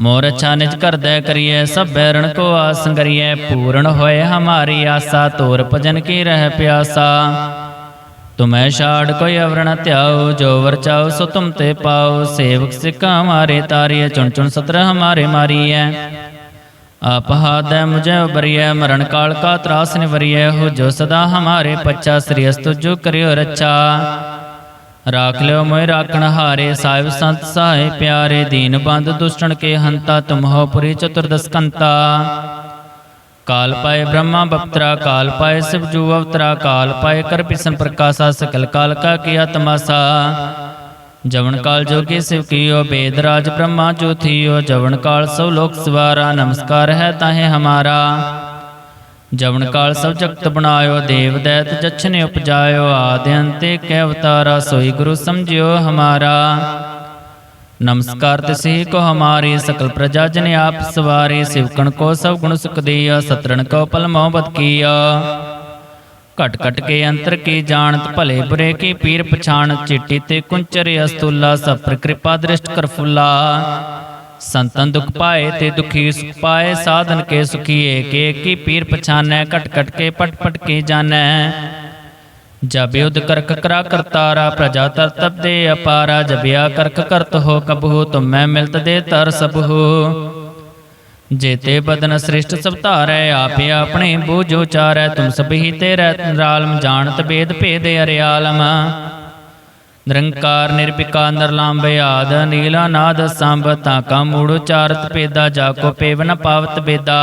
ਮੋਰ ਅੱਛਾ ਕਰਦੈ ਕਰੀਐ, ਸਭ ਬੈਰਣ ਕੋ ਆਸ ਕਰੀਐ, ਪੂਰਨ ਹੋਏ ਹਮਾਰੀ ਆਸਾ, ਤੋਰ ਭਜਨ ਕੀ ਰਹਿ ਪਿਆਸਾ। ਤੁਮੈ ਛਾੜ ਕੋਈ ਅਵਰਣ ਧਿਆਓ ਜੋ ਵਰ ਸੋ ਤੁਮ ਤੇ ਪਾਓ ਸੇਵਕ ਸਿੱਖਾ ਹਮਾਰੇ ਤਾਰੀਐ, ਚੁਣ ਚੁਣ ਸਤਰ ਹਮਾਰੇ ਮਾਰੀਐ। ਆਪ ਹਾਦੈ ਮੁਝੇ ਉਬਰੀਐ ਮਰਨ ਕਾਲ ਕਾ ਤਰਾਸ ਨਿਵਰੀਐ, ਹੋ ਜੋ ਸਦਾ ਹਮਾਰੇ ਪੱਚਾ ਸ੍ਰੀ ਅਸਤੁ ਜੋ ਕਰਿਓ ਰੱਛਾ। ਰਾਖ ਲਿਓ ਮੋਇ ਰਾਖਣ ਹਾਰੇ, ਸਾਹਿਬ ਸੰਤ ਸਹਾਇ ਪਿਆਰੇ, ਦੀਨ ਬੰਦ ਦੁਸ਼ਟਣ ਕੇ ਹੰਤਾ, ਤੁਮ ਹੋ ਪੁਰੀ ਚਤੁਰਦਸ ਕੰਤਾ। ਕਾਲ ਪਾਏ ਬ੍ਰਹਮਾ ਬਪਤਰਾ, ਕਾਲ ਪਾਏ ਸਿਵ ਜੂ ਅਵਤਰਾ, ਕਾਲ ਪਾਏ ਕਰ ਪਿਸਨ ਪ੍ਰਕਾਸ਼ਾ, ਸਕਲ ਕਾਲ ਕਾ ਕੀਆ ਤਮਾਸਾ ਜਵਨ ਕਾਲ ਜੋਗੀ ਸਿਵ ਕੀਓ, ਬੇਦ ਰਾਜ ਬ੍ਰਹਮਾ ਜੋ ਥੀਓ, ਜਵਨ ਕਾਲ ਸਭ ਲੋਕ ਸਵਾਰਾ, ਨਮਸਕਾਰ ਹੈ ਤਾਹੇ ਹਮਾਰਾ। ਜਵਨ ਕਾਲ ਸਭ ਜਗਤ ਬਣਾਇਓ, ਦੇਵ ਦੈਤ ਜਛਨੇ ਉਪਜਾਇਓ, ਆਦਿ ਅੰਤੇ ਕੈ ਅਵਤਾਰਾ, ਸੋਈ ਗੁਰੂ ਸਮਝਿਓ ਹਮਾਰਾ। ਨਮਸਕਾਰ ਤਿਸਹੀ ਕੋ ਹਮਾਰੀ, ਸਕਲ ਪ੍ਰਜਾ ਜਨ ਆਪ ਸਵਾਰੀ, ਸਿਵਕਣ ਕੋ ਸਭ ਗੁਣ ਸੁਖ ਦੀਆ, ਸਤਰਣ ਕੋ ਪਲ ਮੋਹਬਤ ਕੀਆ। ਘਟ ਘਟ ਕੇ ਅੰਤਰ ਕੀ ਜਾਣਤ, ਭਲੇ ਬੁਰੇ ਕੀ ਪੀਰ ਪਛਾਣ ਚਿੱਟੀ ਤੇ ਕੁੰਚਰ ਅਸਤੁਲਾ, ਸਭ ਕਿਰਪਾ ਦ੍ਰਿਸ਼ਟ ਕਰ ਫੁੱਲਾ। ਸੰਤਨ ਦੁਖ ਪਾਏ ਤੇ ਦੁਖੀ ਸੁਖ ਪਾਏ, ਸਾਧਨ ਕੇ ਸੁਖੀਏ ਏਕ ਕੀ ਪੀਰ ਪਛਾਨੈ, ਘਟ ਘਟ ਕੇ ਪਟ ਪਟ ਕੇ ਜਾਣੈ। ਜਬ ਯੁਧ ਕਰਕ ਕਰਾ ਕਰਤਾਰਾ, ਪ੍ਰਜਾ ਤਰ ਤਬ ਦੇ ਅਪਾਰਾ ਜਬਿਆ ਕਰਕ ਕਰਤ ਹੋ ਕਬਹੂ, ਤੁਮੈ ਮਿਲਤ ਦੇ ਤਰ ਸਬਹੂ। ਜੇਤੇ ਬਦਨ ਸ੍ਰਿਸ਼ਟ ਸਭ ਧਾਰੈ, ਆਪੇ ਆਪਣੇ ਬੂਝੋ ਚਾਰੈ ਤੁਮ ਸਭੀ ਤੇ ਰਾਲਮ, ਜਾਣਤ ਬੇਦ ਭੇਦ ਅਰਿਆਲਮ। ਨਿਰੰਕਾਰ ਨਿਰਭਿਕਾਰ ਨਿਰਲੰਭ ਆਦ ਨੀਲਾ ਨਾਦ ਸੰਭ ਤਾ ਕਾ ਮੂੜ ਉਚਾਰਤ ਪੇਦਾ ਜਾ ਕੋ ਪੇਵਨ ਪਾਵਤ ਬੇਦਾ।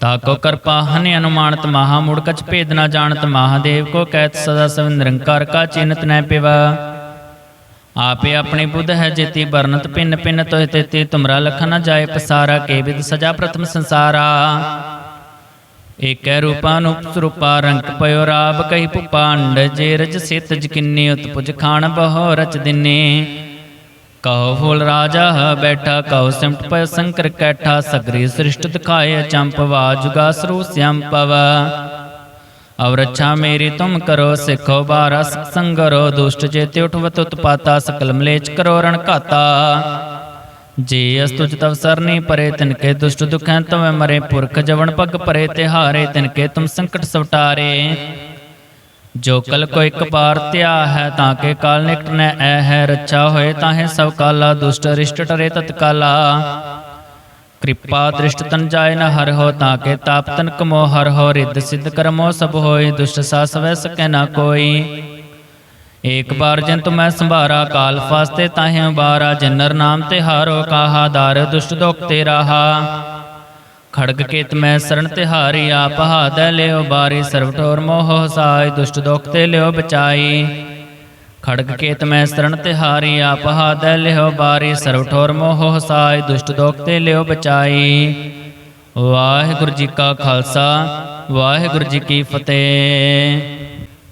ਤਾਕੋ ਕਰਪਾ ਹਨਿ ਅਨੁਮਾਨਤ ਮਹਾ, ਮੂੜ ਕਛ ਭੇਦ ਨਾ ਜਾਣਤ ਮਹਾਦੇਵ, ਕੋ ਕਹਿਤ ਸਦਾ ਸਭ ਨਿਰੰਕਾਰ ਕਾ ਚਿੰਤ ਨੈ ਪਿਵਾ। ਆਪੇ ਆਪਣੀ ਬੁੱਧ ਹੈ ਜੇਤੀ ਵਰਨਤ ਪਿੰਨ ਪਿੰਨ ਤੋਹਿ ਤੇਤੀ, ਤੁਮਰਾ ਲਖ ਨਾ ਜਾਏ ਪਸਾਰਾ, ਕੇ ਵਿਦ ਸਜਾ ਪ੍ਰਥਮ ਸੰਸਾਰਾ। ਏਕੈ ਰੂਪਾ ਨੂੰ ਰੰਗ ਪਇਓ ਰਾਬ ਕਹੀ ਭੁਪਾ ਜੇ ਰਜ ਸਿਤ ਜਕਿੰਨੀ ਉਤਪੁਜ ਖਾਣ ਬਹੁ ਰਚ ਦਿਨੇ। ਕਹੋ ਫੂਲ ਰਾਜਾ, ਬੈਠਾ ਕਹੋ ਸਿਮਟ ਪਇ ਸੰਕਰ ਕੈਠਾ, ਸਗਰੀ ਸ੍ਰਿਸ਼ਟ ਦਿਖਾਏ ਚੰਪ ਵਾਜੁਗਾ ਸਰੂ ਸਿਆੰਪਵ ਅਵ ਰੱਛਾ ਮੇਰੀ ਤੁਮ ਕਰੋ, ਸਿੱਖੋ ਬਾਰਾ ਸੰਗਰੋ ਦੁਸ਼ਟ ਚੇਤੇ ਉਠਵਤ ਉਤਪਾਤਾ, ਸਕਲ ਮਲੇਚ ਕਰੋ ਰਣ ਘਾਤਾ। ਜੇ ਅਸਤੁਜ ਤਵ ਸਰਨੀ ਪਰੇ ਤਿਨ ਕੇ ਦੁਸ਼ਟ ਦੁਖੈ ਤਵੈ ਮਰੇ, ਪੁਰਖ ਜਵਨ ਪਗ ਪਰੇ, ਤਿਹਾਰੇ ਤਿਨ ਕੇ ਤੁਮ ਸੰਕਟ ਸਵਟਾਰੇ। ਜੋ ਕਲ ਕੋ ਇੱਕ ਬਾਰ ਧਿਆ ਹੈ, ਤਾਂ ਕੇ ਕਾਲ ਨਿਕਟ ਨੈ ਐ ਹੈ, ਰੱਛਾ ਹੋਏ ਤਾਹੇ ਸਭ ਕਾਲਾ, ਦੁਸ਼ਟ ਰਿਸ਼ਟ ਟਰੇ ਤਤਕਾਲਾ। ਕਿਰਪਾ ਦ੍ਰਿਸ਼ਟ ਤਨ ਜਾਏ ਨ ਹਰ ਹੋ, ਤਾਂ ਕੇ ਤਾਪ ਤਨ ਕਮੋ ਹਰ ਹੋ, ਰਿੱਧ ਸਿੱਧ ਕਰਮੋ ਸਭ ਹੋਏ, ਦੁਸ਼ਟ ਸਾ ਸਵੈ ਸਕੈ ਨਾ ਕੋਈ। ਏਕ ਬਾਰ ਜਨ ਮੈਂ ਸੰਭਾਰਾ, ਕਾਲ ਫਾਸਤੇ ਤਾਹੇ ਬਾਰਾ, ਜਨਰ ਨਾਮ ਤੇ ਹਾਰੋ ਕਾਹਾ, ਦਾਰ ਦੁਸ਼ਟ ਦੁਖ ਤੇ ਰਾਹਾ। ਖੜਗ ਕੇਤ ਮੈਂ ਸਰਣ ਤਿਹਾਰੀ ਆਪ ਹਾਦੈ ਲਿਓ ਬਾਰੀ, ਸਰਬ ਠੋਰ ਮੋਹ ਹਸਾਈ ਦੁਸ਼ਟ ਦੁਖ ਤੇ ਲਿਓ ਬਚਾਈ। ਖੜਗ ਕੇਤ ਮੈਂ ਸਰਣ ਤਿਹਾਰੀ ਆਪ ਹਾਦੈ ਲਿਓ ਬਾਰੀ, ਸਰਬ ਠੋਰ ਮੋਹ ਹਸਾਈ ਦੁਸ਼ਟ ਦੁਖ ਤੇ ਲਿਓ ਬਚਾਈ। ਵਾਹਿਗੁਰੂ ਜੀ ਕਾ ਖਾਲਸਾ, ਵਾਹਿਗੁਰੂ ਜੀ ਕੀ ਫਤਿਹ।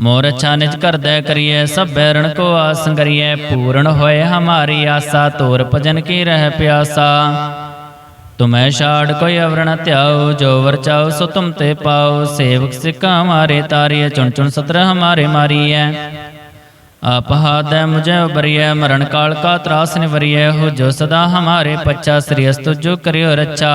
ਮੋਰ ਅੱਛਾ ਕਰਦੈ ਕਰੀਐ, ਸਭ ਬੈਰਣ ਕੋ ਆਸ ਕਰੀਐ, ਪੂਰਨ ਹੋਏ ਹਮਾਰੀ ਆਸਾ, ਤੋਰ ਭਜਨ ਕੀ ਰਹਿ ਪਿਆਸਾ। ਤੁਮੈ ਛਾੜ ਕੋਈ ਅਵਰਣ ਧਿਆਓ ਜੋ ਵਰ ਚਾਓ ਸੋ ਤੁਮ ਤੇ ਪਾਓ ਸੇਵਕ ਸਿੱਖਾ ਹਮਾਰੇ ਤਾਰੀਐ, ਚੁਣ ਚੁਣ ਸਤਰ ਹਮਾਰੇ ਮਾਰੀਐ। ਆਪ ਹਾਦੈ ਮੁਝੇ ਉਬਰੀਐ, ਮਰਨ ਕਾਲ ਕਾ ਤਰਾਸ ਨਿਵਰੀਐ ਹੋ ਜੋ ਸਦਾ ਹਮਾਰੇ ਪੱਚਾ ਸ੍ਰੀ ਅਸਤੁ ਜੋ ਕਰਿਓ ਰੱਛਾ।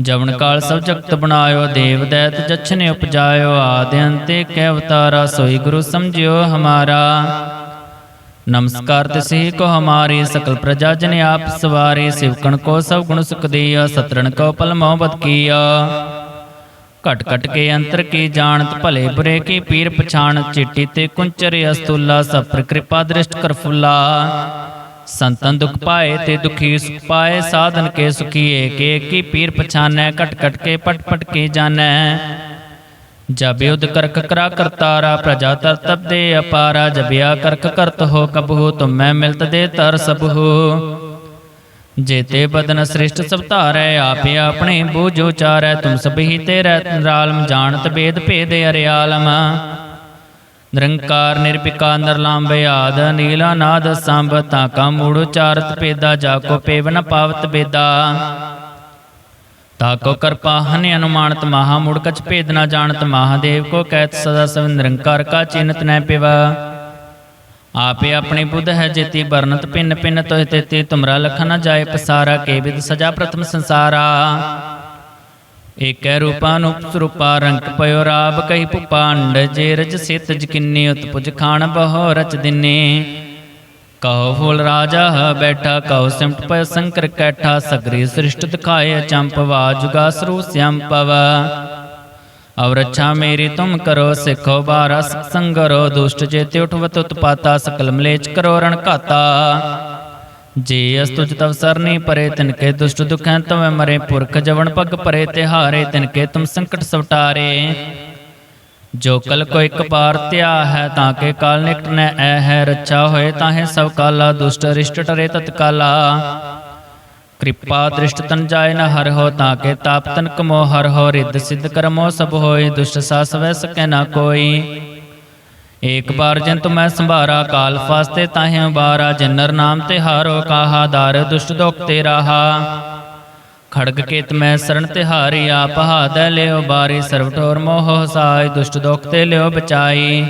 ਜਵਨ ਕਾਲ ਸਭ ਜਗਤ ਬਣਾਇਓ, ਦੇਵ ਦੈਤ ਜਛਨੇ ਉਪਜਾਇਓ, ਆਦਿ ਅੰਤੇ ਕੈ ਅਵਤਾਰਾ, ਸੋਈ ਗੁਰੂ ਸਮਝਿਓ ਹਮਾਰਾ। ਨਮਸਕਾਰ ਤਿਸਹੀ ਕੋ ਹਮਾਰੀ, ਸਕਲ ਪ੍ਰਜਾ ਜਨ ਆਪ ਸਵਾਰੀ, ਸਿਵਕਣ ਕੋ ਸਭ ਗੁਣ ਸੁਖ ਦੀਆ, ਸਤਰਣ ਕੋ ਪਲ ਮੋਹਬਤ ਕੀਆ। ਘਟ ਘਟ ਕੇ ਅੰਤਰ ਕੀ ਜਾਣਤ, ਭਲੇ ਬੁਰੇ ਕੀ ਪੀਰ ਪਛਾਣ ਚਿੱਟੀ ਤੇ ਕੁੰਚਰ ਅਸਤੁਲਾ ਸਭ ਪਰ ਕਿਰਪਾ ਦ੍ਰਿਸ਼ਟ ਕਰ ਸੰਤਨ ਦੁਖ ਪਾਏ ਤੇ ਦੁਖੀ ਸੁਖ ਪਾਏ, ਸਾਧਨ ਕੇ ਸੁਖੀਏ ਏਕ ਕੀ ਪੀਰ ਪਛਾਨੈ, ਘਟ ਘਟ ਕੇ ਪਟ ਪਟ ਕੇ ਜਾਣੈ। ਜਬ ਕਰਕ ਕਰਾ ਕਰਤਾਰਾ ਪ੍ਰਜਾ ਤਰ ਤਬ ਦੇ ਅਪਾਰਾ, ਜਬਿਆ ਕਰਕ ਕਰਤ ਹੋ ਕਬਹੂ, ਤੁਮੈ ਮਿਲਤ ਦੇ ਤਰ ਸਬਹੂ। ਜੇਤੇ ਬਦਨ ਸ੍ਰਿਸ਼ਟ ਸਭ ਧਾਰੈ, ਆਪੇ ਆਪਣੇ ਬੂਝ ਉਚਾਰੈ, ਤੁਮ ਸਭੀ ਤੇ ਰਾਲਮ, ਜਾਣਤ ਬੇਦ ਭੇਦ ਅਰਿਆਲਮ। ਨਿਰੰਕਾਰ ਨਿਰਭਿਕਾਰ ਨਿਰਲੰਭ ਆਦ, ਨੀਲਾ ਨਾਦ ਸੰਭ ਤਾ ਕਾ ਮੂੜ ਉਚਾਰਤ ਪੇਦਾ ਜਾ ਕੋ ਪੇਵ ਪਾਵਤ ਬੇਦਾ। ਤਾ ਕੋ ਕਰਪਾ ਹਨਿ ਅਨੁਮਾਨਤ ਮਹਾ, ਮੂੜ ਕਛ ਭੇਦ ਨ ਜਾਣਤ ਮਹਾਦੇਵ ਕੋ ਕਹਿਤ ਸਦਾ ਸਭ ਨਿਰੰਕਾਰ ਕਾ ਚਿੰਤ ਨੈ ਪਿਵਾ। ਆਪੇ ਆਪਣੀ ਬੁੱਧ ਹੈ ਜੇਤੀ ਬਰਨਤ ਪਿੰਨ ਪਿੰਨ ਤੋਹਿ ਤੇਤੀ ਤੁਮਰਾ ਲਖ ਨਾ ਜਾਏ ਪਸਾਰਾ, ਕੇ ਵਿਦ ਸਜਾ ਪ੍ਰਥਮ ਸੰਸਾਰਾ। ਏਕੈ ਰੂਪਾ ਸਰੂਪਾ ਰੰਗ ਪਇਓ ਰਾਬ ਕਹੀ ਪੁਪਾਂਡ ਜੇ ਰਜ ਸਿਤ ਜਕਿੰਨੀ ਉਤਪੁਜ ਖਾਣ ਬਹੁ ਰਚ ਦਿਨੇ। ਕਹੋ ਫੂਲ ਰਾਜਾ ਬੈਠਾ, ਕਹੋ ਸਿਮਟ ਪਇ ਸੰਕਰ ਕੈਠਾ, ਸਗਰੀ ਸ੍ਰਿਸ਼ਟ ਦਿਖਾਏ ਚੰਪ ਵਾਜੁਗਾ ਸਰੂ ਸਿਆਮ ਪਵ। ਅਵ ਮੇਰੀ ਤੁਮ ਕਰੋ, ਸਿੱਖੋ ਬਾਰਾ ਸੰਗਰੋ, ਦੁਸ਼ਟ ਜੇ ਚੇਤੇ ਉਠਵਤ ਉਤਪਾਤਾ, ਸਕਲ ਮਲੇਚ ਕਰੋ ਰਣ ਘਾਤਾ। ਜੇ ਅਸਤੁਜ ਤਵ ਸਰਨੀ ਪਰੇ, ਤਿਨਕੇ ਦੁਸ਼ਟ ਦੁਖੈ ਤਵੈ ਮਰੇ, ਪੁਰਖ ਜਵਨ ਪਗ ਪਰੇ, ਤਿਹਾਰੇ ਤਿਨਕੇ ਤੁਮ ਸੰਕਟ ਸਵਟਾਰੇ। ਜੋ ਕਲ ਕੋ ਇੱਕ ਪਾਰ ਧਿਆ ਹੈ, ਤਾਂ ਕੇ ਕਾਲ ਨਿਕਟ ਨੈ ਐ ਹੈ, ਰੱਛਾ ਹੋਏ ਤਾਹੇ ਸਭ ਕਾਲਾ, ਦੁਸ਼ਟ ਰਿਸ਼ਟ ਟਰੇ ਤਤਕਾਲਾ। ਕਿਰਪਾ ਦ੍ਰਿਸ਼ਟ ਤਨ ਜਾਏ ਨ ਹਰ ਹੋ, ਤਾਂ ਕੇ ਤਾਪ ਤਨ ਕਮੋ, ਹਰ ਹੋ, ਰਿੱਧ ਸਿੱਧ ਕਰਮੋ ਸਭ ਹੋਏ, ਦੁਸ਼ਟ ਸਾਸ ਵੈ ਸਕੈ ਨਾ ਕੋਈ। ਏਕ ਬਾਰ ਜਨ ਮੈਂ ਸੰਭਾਰਾ, ਕਾਲ ਫਾਸਤੇ ਤਾਹੇ ਬਾਰਾ ਜਨਰ ਨਾਮ ਤੇ ਹਾਰੋ ਕਾਹਾ, ਦਾਰ ਦੁਸ਼ਟ ਦੋਖ ਤੇ ਰਾਹਾ। ਖੜਗ ਕੇਤ ਮੈਂ ਸਰਣ ਤਿਹਾਰੀ ਆਪ ਹਾਦ ਲਿਓ ਬਾਰੀ ਸਰਬ ਠੋਰ ਮੋਹ ਹਸਾਈ, ਦੁਸ਼ਟ ਦੋਖ ਤੇ ਲਿਓ ਬਚਾਈ।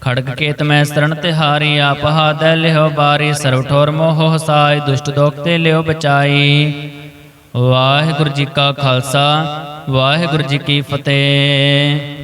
ਖੜਗ ਕੇਤ ਮੈਂ ਸਰਣ ਤਿਹਾਰੀ ਆਪ ਹਾਦ ਲਿਓ ਬਾਰੀ ਸਰਬ ਠੋਰ ਮੋਹ ਹਸਾਈ, ਦੁਸ਼ਟ ਦੋਖ ਤੇ ਲਿਓ ਬਚਾਈ। ਵਾਹਿਗੁਰੂ ਜੀ ਕਾ ਖਾਲਸਾ, ਵਾਹਿਗੁਰੂ ਜੀ ਕੀ ਫਤਿਹ।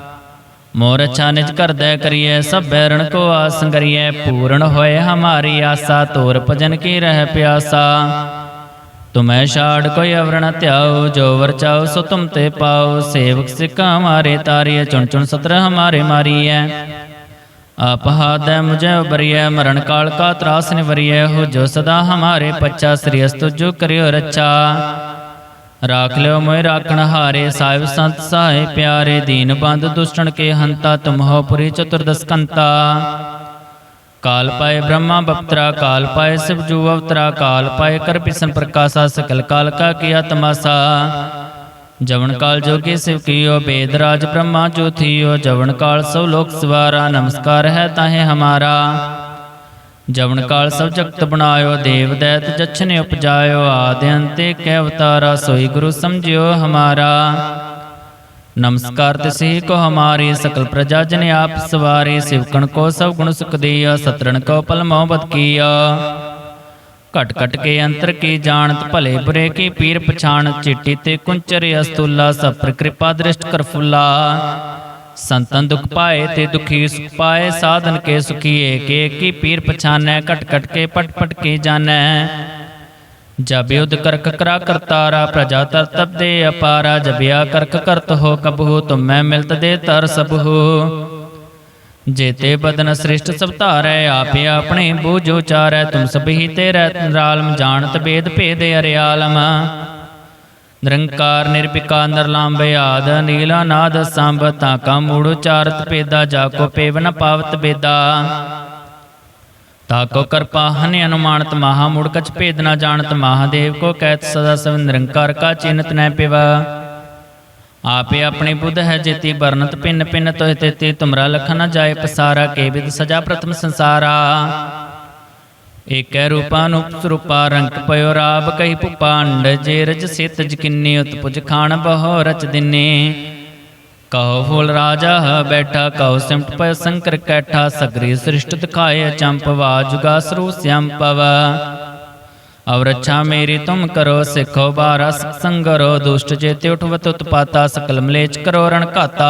ਮੋਰ ਅੱਛਾ ਨਿਜ ਕਰਦੈ ਕਰੀਐ, ਸਭ ਬੈਰਣ ਕੋ ਆਸ ਕਰੀਐ, ਪੂਰਨ ਹੋਏ ਹਮਾਰੀ ਆਸਾ, ਤੋਰ ਭਜਨ ਕੀ ਰਹਿ ਪਿਆਸਾ। ਤੁਮੈ ਛਾੜ ਕੋਈ ਅਵਰਣ ਧਿਆਓ ਜੋ ਵਰ ਚਾਓ ਸੋ ਤੁਮ ਤੇ ਪਾਓ ਸੇਵਕ ਸਿੱਖਾ ਹਮਾਰੇ ਤਾਰੀਐ, ਚੁਣ ਚੁਣ ਸਤਰ ਹਮਾਰੇ ਮਾਰੀਐ। ਆਪ ਹਾਦੈ ਮੁਝੇ ਉਬਰੀਐ, ਮਰਨ ਕਾਲ ਕਾ ਤਰਾਸ ਨਿਵਰੀਐ, ਹੋ ਜੋ ਸਦਾ ਹਮਾਰੇ ਪੱਚਾ ਸ੍ਰੀ ਅਸਤੁ ਜੋ ਕਰਿਓ ਰੱਛਾ। ਰਾਖ ਲਿਓ ਮੋਇ ਰਾਖਣ ਹਾਰੇ, ਸਾਹਿਬ ਸੰਤ ਸਹਾਇ ਪਿਆਰੇ, ਦੀਨ ਬੰਦ ਦੁਸ਼ਟਣ ਕੇ ਹੰਤਾ, ਤੁਮ ਹੋ ਪੁਰੀ ਚਤੁਰਦਸ ਕੰਤਾ। ਕਾਲ ਪਾਏ ਬ੍ਰਹਮਾ ਬਪਤਰਾ, ਕਾਲ ਪਾਏ ਸਿਵ ਜੂ ਅਵਤਰਾ, ਕਾਲ ਪਾਏ ਕਰ ਪਿਸਨ ਪ੍ਰਕਾਸ਼ਾ, ਸਕਲ ਕਾਲ ਕਾ ਕੀਆ ਤਮਾਸਾ ਜਵਨ ਕਾਲ ਜੋਗੀ ਸਿਵ ਕੀਓ, ਬੇਦ ਰਾਜ ਬ੍ਰਹਮਾ ਜੋ ਥੀਓ, ਜਵਨ ਕਾਲ ਸਭ ਲੋਕ ਸਵਾਰਾ, ਨਮਸਕਾਰ ਹੈ ਤਾਹੇ ਹਮਾਰਾ। ਜਵਨ ਕਾਲ ਸਭ ਜਗਤ ਬਣਾਇਓ, ਦੇਵ ਦੈਤ ਜਛਨੇ ਉਪਜਾਇਓ, ਆਦਿ ਅੰਤੇ ਕੈ ਅਵਤਾਰਾ, ਸੋਈ ਗੁਰੂ ਸਮਝਿਓ ਹਮਾਰਾ। ਨਮਸਕਾਰ ਤਿਸਹੀ ਕੋ ਹਮਾਰੀ, ਸਕਲ ਪ੍ਰਜਾ ਜਨ ਆਪ ਸਵਾਰੀ, ਸਿਵਕਣ ਕੋ ਸਭ ਗੁਣ ਸੁਖ ਦੀਆ, ਸਤਰਣ ਕੋ ਪਲ ਮੋਹਬਤ ਕੀਆ। ਘਟ ਘਟ ਕੇ ਅੰਤਰ ਕੀ ਜਾਣਤ, ਭਲੇ ਬੁਰੇ ਕੀ ਪੀਰ ਪਛਾਣ ਚਿੱਟੀ ਤੇ ਕੁੰਚਰ ਅਸਤੁਲਾ, ਸਭ ਪਰ ਕਿਰਪਾ ਦ੍ਰਿਸ਼ਟ ਕਰ ਸੰਤਨ ਦੁਖ ਪਾਏ ਤੇ ਦੁਖੀ ਸੁਖ ਪਾਏ, ਸਾਧਨ ਕੇ ਸੁਖੀਏ ਏਕ ਕੀ ਪੀਰ ਪਛਾਨੈ, ਘਟ ਘਟ ਕੇ ਪਟ ਪਟ ਕੇ ਜਾਣੈ। ਜਬ ਯੁਧ ਕਰਕ ਕਰਾ ਕਰਤਾਰਾ ਪ੍ਰਜਾ ਤਰ ਤਬ ਦੇ ਅਪਾਰਾ ਜਬਿਆ ਕਰਕ ਕਰਤ ਹੋ ਕਬਹੂ, ਤੁਮੈ ਮਿਲਤ ਦੇ ਤਰ ਸਬਹੂ। ਜੇਤੇ ਬਦਨ ਸ੍ਰਿਸ਼ਟ ਸਭ ਧਾਰੈ, ਆਪੇ ਆਪਣੇ ਬੂਝ ਉਚਾਰੈ, ਤੁਮ ਸਭੀ ਤੇ ਰਾਲਮ, ਜਾਣਤ ਬੇਦ ਭੇਦ ਅਰਿਆਲਮ। ਨਿਰੰਕਾਰ ਨਿਰਭਿਕਾਰ ਨਿਰਲੰਭ ਆਦ, ਨੀਲਾ ਨਾਦ ਸੰਭ, ਤਾ ਕਾ ਮੂੜ ਉਚਾਰਤ ਪੇਦਾ ਜਾ ਕੋ ਪੇਵ ਪਾਵਤ ਬੇਦਾ ਤਾਕੋ ਕਰਪਾ ਹਨਿ ਅਨੁਮਾਨਤ ਮਹਾ, ਮੂੜ ਕਛ ਭੇਦ ਨਾ ਜਾਣਤ ਮਹਾਦੇਵ ਕੋ ਕਹਿਤ ਸਦਾ ਸਭ ਨਿਰੰਕਾਰ ਕਾ ਚਿੰਤ ਨੈ ਪਿਵਾ। ਆਪੇ ਆਪਣੇ ਬੁੱਧ ਹੈ ਜੇਤੀ ਬਰਨਤ ਪਿੰਨ ਪਿੰਨ ਤੋਹਿ ਤੇਤੀ, ਤੁਮਰਾ ਲਖ ਨਾ ਜਾਏ ਪਸਾਰਾ, ਕੇ ਵਿਦ ਸਜਾ ਪ੍ਰਥਮ ਸੰਸਾਰਾ। ਏਕੈ ਰੂਪਾਨੂਪ ਸਰੂਪਾ ਰੰਗ ਪਇਓ ਰਾਬ ਕਹੀ ਭੁਪਾਂਡ ਜੇ ਰਜ ਸਿਤ ਜਕਿੰਨੀ ਉਤਪੁਜ ਖਾਣ ਬਹੁ ਰਚ ਦਿਨੇ ਕਹੋ ਫੂਲ ਰਾਜਾ ਬੈਠਾ ਕਹੋ ਸਿਮਟ ਪਇ ਸੰਕਰ ਕੈਠਾ ਸਗਰੀ ਸ੍ਰਿਸ਼ਟ ਦਿਖਾਏ ਚੰਪਵਾ ਜੁਗਾ ਸਰੂ ਸਿਆੰਪਵ ਔਰ ਅੱਛਾ ਮੇਰੀ ਤੁਮ ਕਰੋ ਸਿੱਖੋ ਬਾਰਾ ਸਿਖ ਸੰਗਰੋ ਦੁਸ਼ਟ ਜੇਤੇ ਉਠਵਤ ਉਤਪਾਤਾ ਸਕਲ ਮਲੇਚ ਕਰੋ ਰਣ ਘਾਤਾ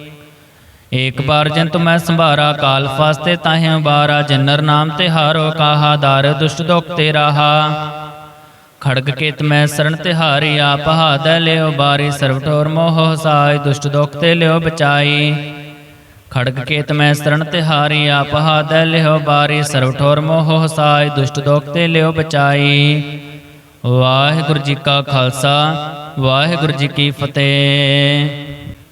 ਏਕ ਬਾਰ ਜਨ ਮੈਂ ਸੰਭਾਰਾ, ਕਾਲ ਫਾਸਤੇ ਤਾਹੇ ਬਾਰਾ ਜਨਰ ਨਾਮ ਤੇ ਹਾਰੋ ਕਾਹਾ, ਦਰ ਦੁਸ਼ਟ ਦੁਖ ਤੇ ਰਾਹਾ। ਖੜਗ ਕੇਤ ਮੈਂ ਸਰਣ ਤਿਹਾਰੀ ਆਪ ਹਾਦੈ ਲਿਓ ਬਾਰੀ ਸਰਬ ਠੋਰ ਮੋਹ ਹਸਾਇ ਦੁਸ਼ਟ ਦੁਖ ਤੇ ਲਿਓ ਬਚਾਈ। ਖੜਗ ਕੇਤ ਮੈਂ ਸਰਣ ਤਿਹਾਰੀ ਆਪ ਹਾਦੈ ਲਿਓ ਬਾਰੀ ਸਰਬ ਠੋਰ ਮੋਹ ਹਸਾਇ ਦੁਸ਼ਟ ਦੁਖ ਤੇ ਲਿਓ ਬਚਾਈ। ਵਾਹਿਗੁਰੂ ਜੀ ਕਾ ਖਾਲਸਾ, ਵਾਹਿਗੁਰੂ ਜੀ ਕੀ ਫਤਿਹ।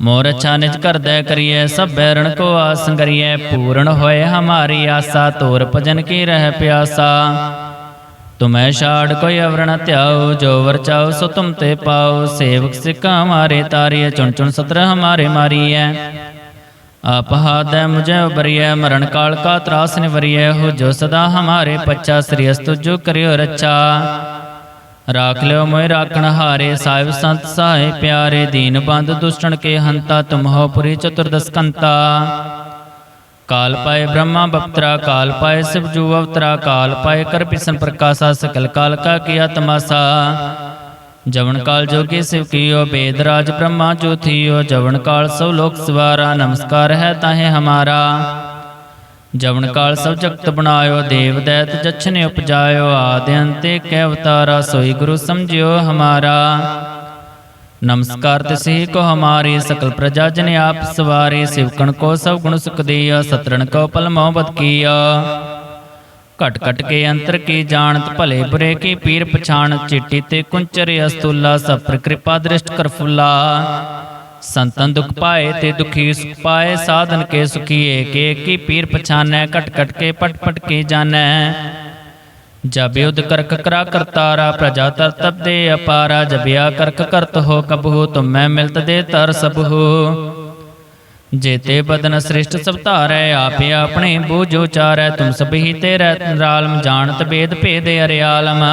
ਮੋਰ ਅੱਛਾ ਨਿਜ ਕਰਦੈ ਕਰੀਐ, ਸਭ ਬੈਰਣ ਕੋ ਆਸ ਕਰੀਐ, ਪੂਰਨ ਹੋਏ ਹਮਾਰੀ ਆਸਾ, ਤੋਰ ਭਜਨ ਕੀ ਰਹਿ ਪਿਆਸਾ। ਤੁਮੈ ਛਾੜ ਕੋਈ ਅਵਰਣ ਧਿਆਓ ਜੋ ਵਰ ਚਾਓ ਸੋ ਤੁਮ ਤੇ ਪਾਓ ਸੇਵਕ ਸਿੱਖ ਹਮਾਰੇ ਤਾਰੀਐ, ਚੁਣ ਚੁਣ ਸਤਰ ਹਮਾਰੇ ਮਾਰੀਐ। ਆਪ ਹਾਦੈ ਮੁਝੇ ਉਬਰੀਐ, ਮਰਨ ਕਾਲ ਕਾ ਤਰਾਸ ਨਿਵਰੀਐ ਹੋ ਜੋ ਸਦਾ ਹਮਾਰੇ ਪੱਛਾ, ਸ੍ਰੀ ਅਸਤੁ ਜੋ ਕਰਿਓ ਰੱਛਾ। ਰਾਖ ਲਿਓ ਮੋਇ ਰਾਖਣ ਹਾਰੇ, ਸਾਹਿਬ ਸੰਤ ਸਹਾਇ ਪਿਆਰੇ, ਦੀਨ ਬੰਦ ਦੁਸ਼ਟਣ ਕੇ ਹੰਤਾ, ਤੁਮ ਹੋ ਪੁਰੀ ਚਤੁਰਦਸ ਕੰਤਾ। ਕਾਲ ਪਾਏ ਬ੍ਰਹਮਾ ਬਪਤਰਾ, ਕਾਲ ਪਾਏ ਸਿਵ ਜੂ ਅਵਤਰਾ, ਕਾਲ ਪਾਏ ਕਰ ਪਿਸਨ ਪ੍ਰਕਾਸ਼ਾ, ਸਕਲ ਕਾਲ ਕਾ ਕੀਆ ਤਮਾਸਾ। ਜਵਨ ਕਾਲ ਜੋਗੀ ਸਿਵ ਕੀਓ, ਬੇਦ ਰਾਜ ਬ੍ਰਹਮਾ ਜੋ ਥੀਓ, ਜਵਨ ਕਾਲ ਸਭ ਲੋਕ ਸਵਾਰਾ, ਨਮਸਕਾਰ ਹੈ ਤਾਹੇ ਹਮਾਰਾ। ਜਵਨ ਕਾਲ ਸਭ ਜਗਤ ਬਣਾਇਓ ਦੇਵ ਦੈਤ ਜਛਨੇ ਉਪਜਾਇਓ ਆਦਿ ਅੰਤੇ ਕੈ ਅਵਤਾਰਾ ਸੋਈ ਗੁਰੂ ਸਮਝਿਓ ਹਮਾਰਾ। ਨਮਸਕਾਰ ਤਿਸਹੀ ਕੋ ਹਮਾਰੀ ਸਕਲ ਪ੍ਰਜਾ ਜਨ ਆਪ ਸਵਾਰੇ ਸਿਵਕਣ ਕੋ ਸਭ ਗੁਣ ਸੁਖ ਦੀਆ ਸਤਰਣ ਕੋ ਪਲ ਮੋਹਬਤ ਕੀਆ। ਘਟ ਘਟ ਕੇ ਅੰਤਰ ਕੀ ਜਾਣਤ ਭਲੇ ਬੁਰੇ ਕੀ ਪੀਰ ਪਛਾਣ ਚਿੱਟੀ ਤੇ ਕੁੰਚਰ ਅਸਤੁਲਾ ਸਭ ਕਿਰਪਾ ਦ੍ਰਿਸ਼ਟ ਕਰ ਫੁੱਲਾ। ਸੰਤਨ ਦੁਖ ਪਾਏ ਤੇ ਦੁਖੀ ਸੁਖ ਪਾਏ, ਸਾਧਨ ਕੇ ਸੁਖੀਏ, ਕੇ ਕੀ ਪੀਰ ਪਛਾਨੈ, ਘਟ ਘਟ ਕੇ ਪਟ ਪਟ ਕੇ ਜਾਣੈ। ਜਬ ਯੁਧ ਕਰਕ ਕਰਾ ਕਰਤਾਰਾ ਪ੍ਰਜਾ ਤਰ ਤਬ ਦੇ ਅਪਾਰਾ ਜਬਿਆ ਕਰਕ ਕਰਤ ਹੋ ਕਬਹੂ, ਤੁਮੈ ਮਿਲਤ ਦੇ ਤਰ ਸਬਹੂ। ਜੇਤੇ ਬਦਨ ਸ੍ਰਿਸ਼ਟ ਸਭ ਧਾਰੈ, ਆਪੇ ਆਪਣੇ ਬੂਝ ਚਾਰੈ ਤੁਮ ਸਭੀ ਤੇ ਰਹਿ ਰਾਲਮ, ਜਾਣਤ ਬੇਦ ਭੇਦ ਅਰਿਆਲਮ।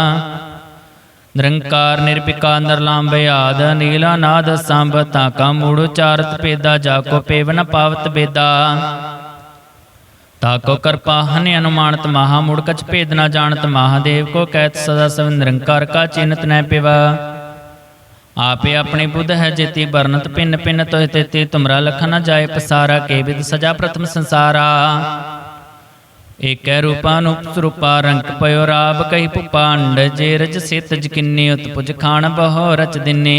ਨਿਰੰਕਾਰ ਨਿਰਭਿਕਾ ਨਿਰਲਾਂਬੇ ਆਦ ਨੀਲਾ ਨਾਦ ਸੰਭ ਤਾ ਕਾ ਮੂੜ ਉਚਾਰਤ ਭੇਦਾ, ਜਾ ਕੋ ਪੇਵ ਪਾਵਤ ਬੇਦਾ। ਤਾਕੋ ਕਰਪਾ ਹਨਿ ਅਨੁਮਾਨਤ ਮਹਾ, ਮੂੜ ਕਛ ਭੇਦ ਨਾ ਜਾਣਤ ਮਹਾਦੇਵ ਕੋ ਕਹਿਤ ਸਦਾ ਸਭ ਨਿਰੰਕਾਰ ਕਾ ਚਿੰਤ ਨੈ ਪਿਵਾ। ਆਪੇ ਆਪਣੀ ਬੁੱਧ ਹੈ ਜੇਤੀ ਵਰਨਤ ਪਿੰਨ ਪਿੰਨ ਤੋਹਿ ਤੇਤੀ, ਤੁਮਰਾ ਲਖ ਨਾ ਜਾਏ ਪਸਾਰਾ, ਕੇ ਵਿਦ ਸਜਾ ਪ੍ਰਥਮ ਸੰਸਾਰਾ। ਏਕੈ ਰੂਪਾਨੂਪ ਸਰੂਪਾ ਰੰਗ ਪਇਓ ਰਾਬ ਕਹੀ ਭੁਪਾਂਡ, ਜੇ ਰਜ ਸਿਤ ਜਕਿੰਨੀ ਉਤਪੁਜ ਖਾਣ ਬਹੁ ਰਚ ਦਿਨੇ।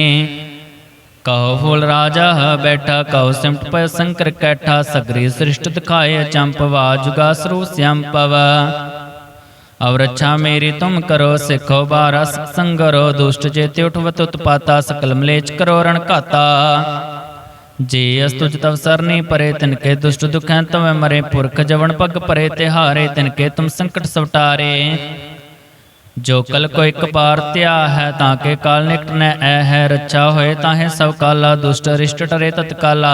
ਕਹੋ ਫੂਲ ਰਾਜਾ ਬੈਠਾ, ਕਹੋ ਸਿਮਟ ਪਇ ਸੰਕਰ ਕੈਠਾ, ਸਗਰੀ ਸ੍ਰਿਸ਼ਟ ਦਿਖਾਏ ਚੰਪਵਾ ਜੁਗਾ ਸਰੂ ਸਿਆੰਪਵ ਔਰ ਅੱਛਾ ਮੇਰੀ ਤੁਮ ਕਰੋ, ਸਿੱਖੋ ਬਾਰਾ ਸੰਗਰੋ ਦੁਸ਼ਟ ਜੇਤੇ ਉਠਵਤ ਉਤਪਾਤਾ, ਸਕਲ ਮਲੇਚ ਕਰੋ ਰਣ ਘਾਤਾ। ਜੇ ਅਸਤੁਜ ਤਵ ਸਰਨੀ ਪਰੇ, ਤਿਨ ਕੇ ਦੁਸ਼ਟ ਦੁਖੈ ਤਵੈ ਮਰੇ, ਪੁਰਖ ਜਵਨ ਪਗ ਪਰੇ ਤਿਹਾਰੇ, ਤਿਨ ਕੇ ਤੁਮ ਸੰਕਟ ਸਵਟਾਰੇ। ਜੋ ਕਲ ਕੋ ਇੱਕ ਬਾਰ ਧਿਆ ਹੈ, ਤਾਂ ਕੇ ਕਾਲ ਨਿਕਟ ਨੈ ਐ ਹੈ, ਰੱਛਾ ਹੋਏ ਤਾਹੇ ਸਭ ਕਾਲਾ, ਦੁਸ਼ਟ ਰਿਸ਼ਟ ਟਰੇ ਤਤਕਾਲਾ।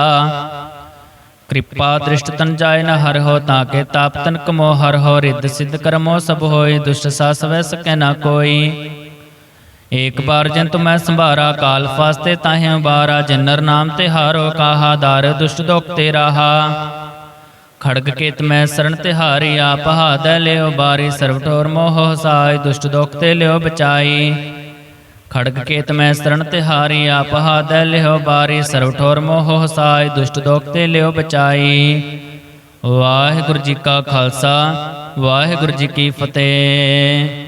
ਕਿਰਪਾ ਦ੍ਰਿਸ਼ਟ ਤਨ ਜਾਏ ਨ ਹਰ ਹੋ, ਤਾਂ ਕੇ ਤਾਪ ਤਨ ਕਮੋ, ਹਰ ਹੋ, ਰਿੱਧ ਸਿੱਧ ਕਰਮੋ ਸਭ ਹੋਏ, ਦੁਸ਼ਟ ਸਾ ਸਵੈ ਸਕੈ ਨਾ ਕੋਈ। ਏਕ ਬਾਰ ਜੰਤ ਮੈਂ ਸੰਭਾਰਾ, ਕਾਲ ਫਾਸਤੇ ਤਾਹੇ ਉਬਾਰਾ ਜਨਰ ਨਾਮ ਤੇ ਹਾਰੋ, ਕਾਹਾ ਦਰ ਦੁਸ਼ਟ ਦੁਖ ਤੇ ਰਾਹਾ। ਖੜਗ ਕੇਤ ਮੈਂ ਸਰਣ ਤਿਹਾਰੀ ਆਪ ਹਾਦੈ ਲਿਓ ਬਾਰੀ, ਸਰਬ ਠੋਰ ਮੋਹ ਹਸਾਈ, ਦੁਸ਼ਟ ਦੁਖ ਤੇ ਲਿਓ ਬਚਾਈ। ਖੜਗ ਕੇਤ ਮੈਂ ਸਰਣ ਤਿਹਾਰੀ ਆਪ ਹਾਦੈ ਲਿਓ ਬਾਰੀ, ਸਰਬ ਠੋਰ ਮੋਹ ਹਸਾਈ, ਦੁਸ਼ਟ ਦੁਖ ਤੇ ਲਿਓ ਬਚਾਈ। ਵਾਹਿਗੁਰੂ ਜੀ ਕਾ ਖਾਲਸਾ, ਵਾਹਿਗੁਰੂ ਜੀ ਕੀ ਫਤਿਹ।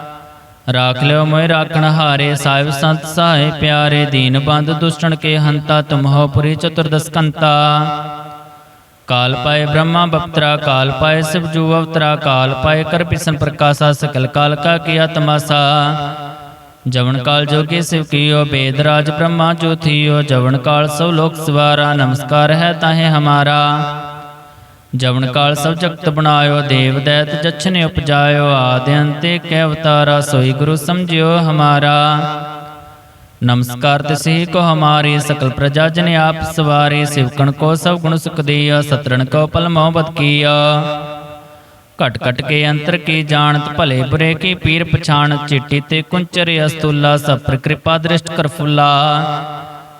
ਰਾਖ ਲਿਓ ਮੋਇ ਰਾਖਣ ਹਾਰੇ ਸਾਹਿਬ ਸੰਤ ਸਹਾਇ ਪਿਆਰੇ ਦੀਨ ਬੰਦ ਦੁਸ਼ਟਣ ਕੇ ਹੰਤਾ ਤੁਮ ਹੋ ਪੁਰੀ ਚਤੁਰਦਸ ਕੰਤਾ ਕਾਲ ਪਾਏ ਬ੍ਰਹਮਾ ਬਪਤਰਾ ਕਾਲ ਪਾਏ ਸਿਵ ਜੂ ਅਵਤਰਾ ਕਾਲ ਪਾਏ ਕਰ ਪਿਸਨ ਪ੍ਰਕਾਸ਼ਾ ਸਕਲ ਕਾਲ ਕਾ ਕੀਆ ਤਮਾਸਾ ਜਵਨ ਕਾਲ ਜੋਗੀ ਸਿਵ ਕੀਓ ਬੇਦ ਰਾਜ ਬ੍ਰਹਮਾ ਜੋ ਥੀਓ ਜਵਨ ਕਾਲ ਸਭ ਲੋਕ ਸਵਾਰਾ ਨਮਸਕਾਰ ਹੈ ਤਾਹੇ ਹਮਾਰਾ ਜਵਨ ਕਾਲ ਸਭ ਜਗਤ ਬਣਾਇਓ, ਦੇਵ ਦੈਤ ਜਛਨੇ ਉਪਜਾਇਓ, ਆਦਿ ਅੰਤੇ ਕੈ ਅਵਤਾਰਾ, ਸੋਈ ਗੁਰੂ ਸਮਝਿਓ ਹਮਾਰਾ। ਨਮਸਕਾਰ ਤਿਸਹੀ ਕੋ ਹਮਾਰੀ, ਸਕਲ ਪ੍ਰਜਾ ਜਨ ਆਪ ਸਵਾਰੀ, ਸਿਵਕਣ ਕੋ ਸਭ ਗੁਣ ਸੁਖ ਦੀਆ, ਸਤਰਣ ਕੋ ਪਲ ਮੋਹਬਤ ਕੀਆ। ਘਟ ਘਟ ਕੇ ਅੰਤਰ ਕੀ ਜਾਣਤ, ਭਲੇ ਬੁਰੇ ਕੀ ਪੀਰ ਪਛਾਣ ਚਿੱਟੀ ਤੇ ਕੁੰਚਰ ਅਸਤੁਲਾ, ਸਭ ਪਰ ਕਿਰਪਾ ਦ੍ਰਿਸ਼ਟ ਕਰ ਫੁੱਲਾ।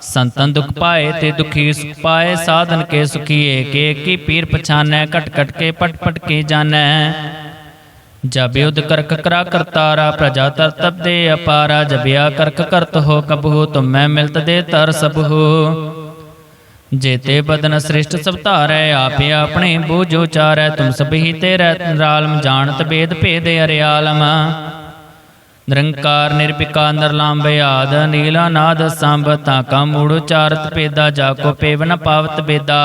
ਸੰਤਨ ਦੁਖ ਪਾਏ ਤੇ ਦੁਖੀ ਸੁਖ ਪਾਏ, ਸਾਧਨ ਕੇ ਸੁਖੀ ਏਕ ਕੀ ਪੀਰ ਪਛਾਨੈ, ਘਟ ਘਟ ਕੇ ਪਟ ਪਟ ਕੇ ਜਾਣੈ। ਜਬ ਯੁਧ ਕਰਕ ਕਰਾ ਕਰਤਾਰਾ, ਪ੍ਰਜਾ ਤਰ ਤਬ ਦੇ ਅਪਾਰਾ ਜਬਿਆ ਕਰਕ ਕਰਤ ਹੋ ਕਬਹੂ, ਤੁਮੈ ਮਿਲਤ ਦੇ ਤਰ ਸਬਹੂ। ਜੇਤੇ ਬਦਨ ਸ੍ਰਿਸ਼ਟ ਸਭ ਧਾਰੈ, ਆਪੇ ਆਪਣੇ ਬੂਝੋ ਚਾਰੈ ਤੁਮ ਸਭੀ ਤੇ ਰਾਲਮ, ਜਾਣਤ ਬੇਦ ਭੇਦ ਅਰਿਆਲਮ। ਨਿਰੰਕਾਰ ਨਿਰਭਿਕਾ ਨਿਰਲੰਭ ਆਦ ਨੀਲਾ ਨਾਦ ਸੰਭ ਤਾ ਕਾ ਮੂੜ ਉਚਾਰਤ ਪੇਦਾ ਜਾ ਕੋ ਪੇਵਨ ਪਾਵਤ ਬੇਦਾ।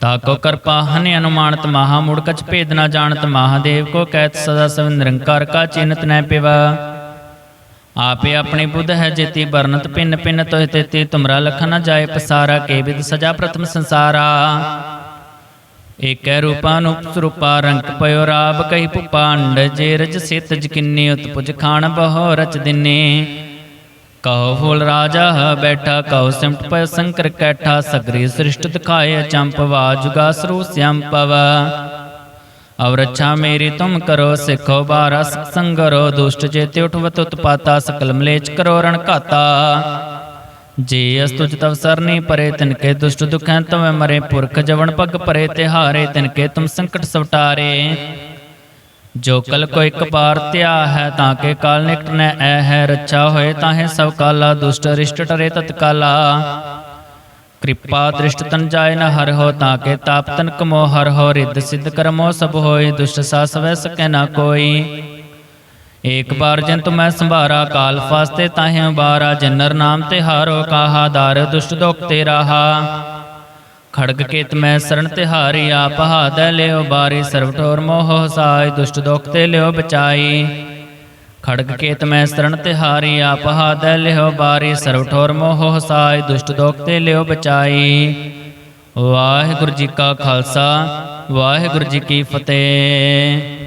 ਤਾਕੋ ਕਰਪਾ ਹਨਿ ਅਨੁਮਾਨਤ ਮਹਾ, ਮੂੜ ਕਛ ਭੇਦ ਨਾ ਜਾਣਤ ਮਹਾਦੇਵ, ਕੋ ਕਹਿਤ ਸਦਾ ਸਭ ਨਿਰੰਕਾਰ ਕਾ ਚਿੰਤ ਨੈ ਪਿਵਾ। ਆਪੇ ਆਪਣੀ ਬੁੱਧ ਹੈ ਜੇਤੀ ਵਰਨਤ ਪਿੰਨ ਪਿੰਨ ਤੋਹਿ ਤੇਤੀ, ਤੁਮਰਾ ਲਖ ਨ ਜਾਏ ਪਸਾਰਾ, ਕੇ ਵਿਦ ਸਜਾ ਪ੍ਰਥਮ ਸੰਸਾਰਾ। ਏਕੈ ਰੂਪਾ ਨੂੰ ਰੰਗ ਪਇਓ ਰਾਬ ਕਹੀ ਪੁਪਾਂਡ ਜੇ ਰਜ ਸਿਤ ਜਕਿੰਨੀ ਉਤਪੁਜ ਖਾਣ ਬਹੁ ਰਚ ਦਿਨੇ। ਕਹੋ ਫੂਲ ਰਾਜਾ ਬੈਠਾ, ਕਹੋ ਸਿਮਟ ਪਇ ਸੰਕਰ ਕੈਠਾ, ਸਗਰੀ ਸ੍ਰਿਸ਼ਟ ਦਿਖਾਏ ਚੰਪ ਵਾਜੁਗਾ ਸਰੂ ਸਿਆੰਪਵ ਅਵ ਰੱਛਾ ਮੇਰੀ ਤੁਮ ਕਰੋ, ਸਿੱਖੋ ਬਾਰਾ ਸੰਗਰੋ ਦੁਸ਼ਟ ਚੇਤੇ ਉਠਵਤ ਉਤਪਾਤਾ, ਸਕਲ ਮਲੇਚ ਕਰੋ ਰਣ ਘਾਤਾ। ਜੇ ਅਸਤੁਜ ਤਵ ਸਰਨੀ ਪਰੇ ਤਿਨ ਕੇ ਦੁਸ਼ਟ ਦੁਖੈ ਤਵੈ ਮਰੇ, ਪੁਰਖ ਜਵਨ ਪਗ ਪਰੇ, ਤਿਹਾਰੇ ਤਿਨ ਕੇ ਤੁਮ ਸੰਕਟ ਸਵਟਾਰੇ। ਜੋ ਕਲ ਕੋ ਇੱਕ ਬਾਰ ਧਿਆ ਹੈ, ਤਾਂ ਕੇ ਕਾਲ ਨਿਕਟ ਨੈ ਐ ਹੈ, ਰੱਛਾ ਹੋਏ ਤਾਹੇ ਸਭ ਕਾਲਾ, ਦੁਸ਼ਟ ਰਿਸ਼ਟ ਟਰੇ ਤਤਕਾਲਾ। ਕਿਰਪਾ ਦ੍ਰਿਸ਼ਟ ਤਨ ਜਾਏ ਨ ਹਰ ਹੋ, ਤਾਂ ਕੇ ਤਾਪ ਤਨ ਕਮੋ ਹਰ ਹੋ, ਰਿੱਧ ਸਿੱਧ ਕਰਮੋ ਸਭ ਹੋਏ, ਦੁਸ਼ਟ ਸਾਸ ਵੈ ਸਕੈ ਨਾ ਕੋਈ। ਏਕ ਬਾਰ ਜਨ ਮੈਂ ਸੰਭਾਰਾ, ਕਾਲ ਫਾਸਤੇ ਤਾਹੇ ਬਾਰਾ, ਜਨਰ ਨਾਮ ਤੇ ਹਾਰੋ ਕਾਹਾ, ਦਰ ਦੁਸ਼ਟ ਦੁਖ ਤੇ ਰਾਹਾ। ਖੜਗ ਕੇਤ ਮੈਂ ਸਰਣ ਤਿਹਾਰੀ ਆਪ ਹਾਦੈ ਲਿਓ ਬਾਰੀ, ਸਰਬ ਠੋਰ ਮੋਹ ਹਸਾਈ ਦੁਸ਼ਟ ਦੁਖ ਤੇ ਲਿਓ ਬਚਾਈ। ਖੜਗ ਕੇਤ ਮੈਂ ਸਰਣ ਤਿਹਾਰੀ ਆਪ ਹਾਦੈ ਲਿਓ ਬਾਰੀ, ਸਰਬ ਠੋਰ ਮੋਹ ਹਸਾਈ ਦੁਸ਼ਟ ਦੁਖ ਤੇ ਲਿਓ ਬਚਾਈ। ਵਾਹਿਗੁਰੂ ਜੀ ਕਾ ਖਾਲਸਾ, ਵਾਹਿਗੁਰੂ ਜੀ ਕੀ ਫਤਿਹ।